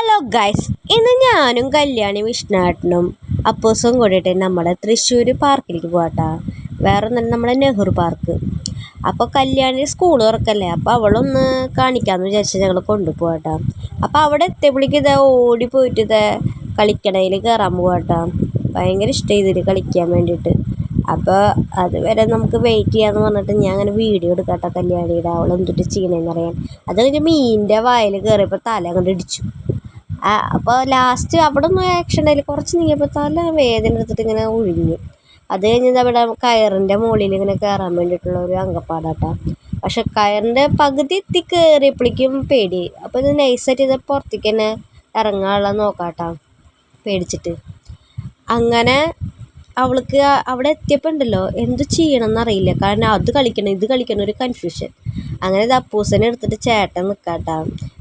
Hello guys ഇന്ന് ഞാനും കല്യാണി വിഷ്ണാട്ടനും അപ്പോസും കൂടിയിട്ട് നമ്മുടെ തൃശ്ശൂർ പാർക്കിലേക്ക് പോകട്ടാ വേറെ ഒന്നും നമ്മുടെ നെഹ്റു പാർക്ക് അപ്പോൾ കല്യാണി സ്കൂൾ തുറക്കല്ലേ? അപ്പോൾ അവളൊന്ന് കാണിക്കാമെന്ന് വിചാരിച്ച് ഞങ്ങൾ കൊണ്ടുപോകട്ടാ അപ്പോൾ അവിടെ എത്തിയപ്പോഴേക്കും ഇതാ ഓടി പോയിട്ട് ഇതേ കളിക്കണയിൽ കയറാൻ പോകട്ടാ ഭയങ്കര ഇഷ്ടം ഇതിൽ കളിക്കാൻ വേണ്ടിയിട്ട്. അപ്പോൾ അതുവരെ നമുക്ക് വെയിറ്റ് ചെയ്യാമെന്ന് പറഞ്ഞിട്ട് ഞാൻ അങ്ങനെ വീഡിയോ എടുക്കട്ടെ കല്യാണിയുടെ. അവൾ എന്തിട്ട് ചെയ്യണമെന്നറിയാൻ അത് കഴിഞ്ഞ് മീനിന്റെ വായിൽ കയറിയപ്പോൾ തല അങ്ങോട്ട് ഇടിച്ചു. അപ്പോൾ ലാസ്റ്റ് അവിടെ ഒന്നും ആക്ഷൻ ഉണ്ടായില്ല കുറച്ച് നീങ്ങിയപ്പോൾ തല വേദന എടുത്തിട്ട് ഇങ്ങനെ ഒഴിഞ്ഞു. അത് കഴിഞ്ഞത് അവിടെ കയറിന്റെ മുകളിൽ ഇങ്ങനെ കയറാൻ വേണ്ടിയിട്ടുള്ള ഒരു അങ്കപ്പാടാട്ടാ. പക്ഷെ കയറിന്റെ പകുതി എത്തി കയറിയപ്പോഴേക്കും പേടി. അപ്പോൾ ഇത് നൈസായിട്ട് ഇത് പുറത്തേക്ക് തന്നെ ഇറങ്ങാനുള്ള നോക്കാട്ടാ. പേടിച്ചിട്ട്. അങ്ങനെ അവൾക്ക് അവിടെ എത്തിയപ്പോൾ ഉണ്ടല്ലോ എന്ത് ചെയ്യണമെന്ന് അറിയില്ല കാരണം അത് കളിക്കണം ഇത് കളിക്കണം ഒരു കൺഫ്യൂഷൻ അങ്ങനെ ഇത് അപ്പൂസനെ എടുത്തിട്ട് ചേട്ടൻ നിൽക്കാട്ടാ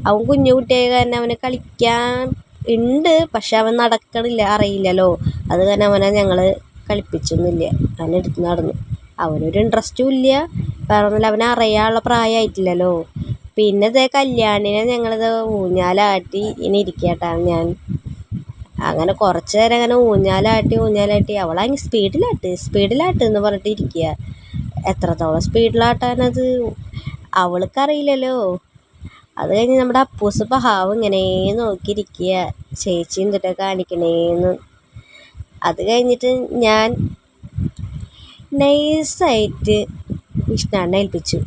അവൻ കുഞ്ഞു കുട്ടിയായ കാരണം അവനെ കളിക്കാൻ ഉണ്ട് പക്ഷെ അവൻ നടക്കണില്ല അറിയില്ലല്ലോ. അത് കാരണം അവനെ ഞങ്ങൾ കളിപ്പിച്ചൊന്നുമില്ല. അവനെ എടുത്ത് നടന്നു. അവനൊരു ഇൻട്രസ്റ്റും ഇല്ല. വേറെ ഒന്നുമില്ല. അവനെ അറിയാനുള്ള പ്രായമായിട്ടില്ലല്ലോ. പിന്നെ ഇതേ കല്യാണിനെ ഞങ്ങളിത് ഊഞ്ഞാലാട്ടി ഇനി ഇരിക്കട്ടാ. ഞാൻ അങ്ങനെ കുറച്ച് നേരം അങ്ങനെ ഊഞ്ഞാലാട്ടി ഊഞ്ഞാലാട്ടി. അവളങ്ങ് സ്പീഡിലാട്ട് സ്പീഡിലാട്ട് എന്ന് പറഞ്ഞിട്ട് ഇരിക്കുക. എത്രത്തോളം സ്പീഡിലാട്ടാനത്? അവൾക്കറിയില്ലല്ലോ. അത് കഴിഞ്ഞ് നമ്മുടെ അപ്പൂസ് ബഹാവ് ഇങ്ങനെ നോക്കിയിരിക്കുക. ചേച്ചി എന്തിട്ടാ കാണിക്കണേന്ന്. അത് കഴിഞ്ഞിട്ട് ഞാൻ നൈസായിട്ട് വിഷ്ണാണ്ണ ഏൽപ്പിച്ചു.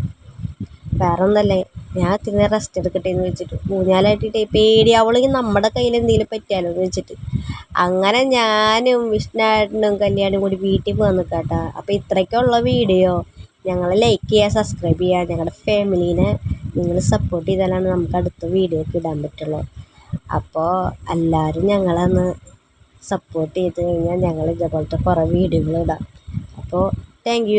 വേറെ ഒന്നല്ലേ ഞാൻ ഇത്തിരി റെസ്റ്റ് എടുക്കട്ടെ എന്ന് വെച്ചിട്ട് ഊഞ്ഞാലാട്ടിട്ടേ പേടി. അവളെങ്കിൽ നമ്മുടെ കയ്യിൽ എന്തെങ്കിലും പറ്റിയാലോ എന്ന് വെച്ചിട്ട്. അങ്ങനെ ഞാനും വിഷ്ണുവേട്ടനും കല്യാണും കൂടി വീട്ടിൽ പോകാൻ നിൽക്കാട്ടാ അപ്പോൾ ഇത്രയ്ക്കുള്ള വീഡിയോ ഞങ്ങൾ ലൈക്ക് ചെയ്യുക സബ്സ്ക്രൈബ് ചെയ്യുക ഞങ്ങളുടെ ഫാമിലീനെ നിങ്ങൾ സപ്പോർട്ട് ചെയ്താലാണ് നമുക്ക് അടുത്ത വീഡിയോ ഒക്കെ ഇടാൻ പറ്റുള്ളൂ. അപ്പോൾ എല്ലാവരും ഞങ്ങളൊന്ന് സപ്പോർട്ട് ചെയ്ത് കഴിഞ്ഞാൽ ഞങ്ങൾ ഇതേപോലത്തെ കുറേ വീഡിയോകൾ ഇടാം. അപ്പോൾ താങ്ക്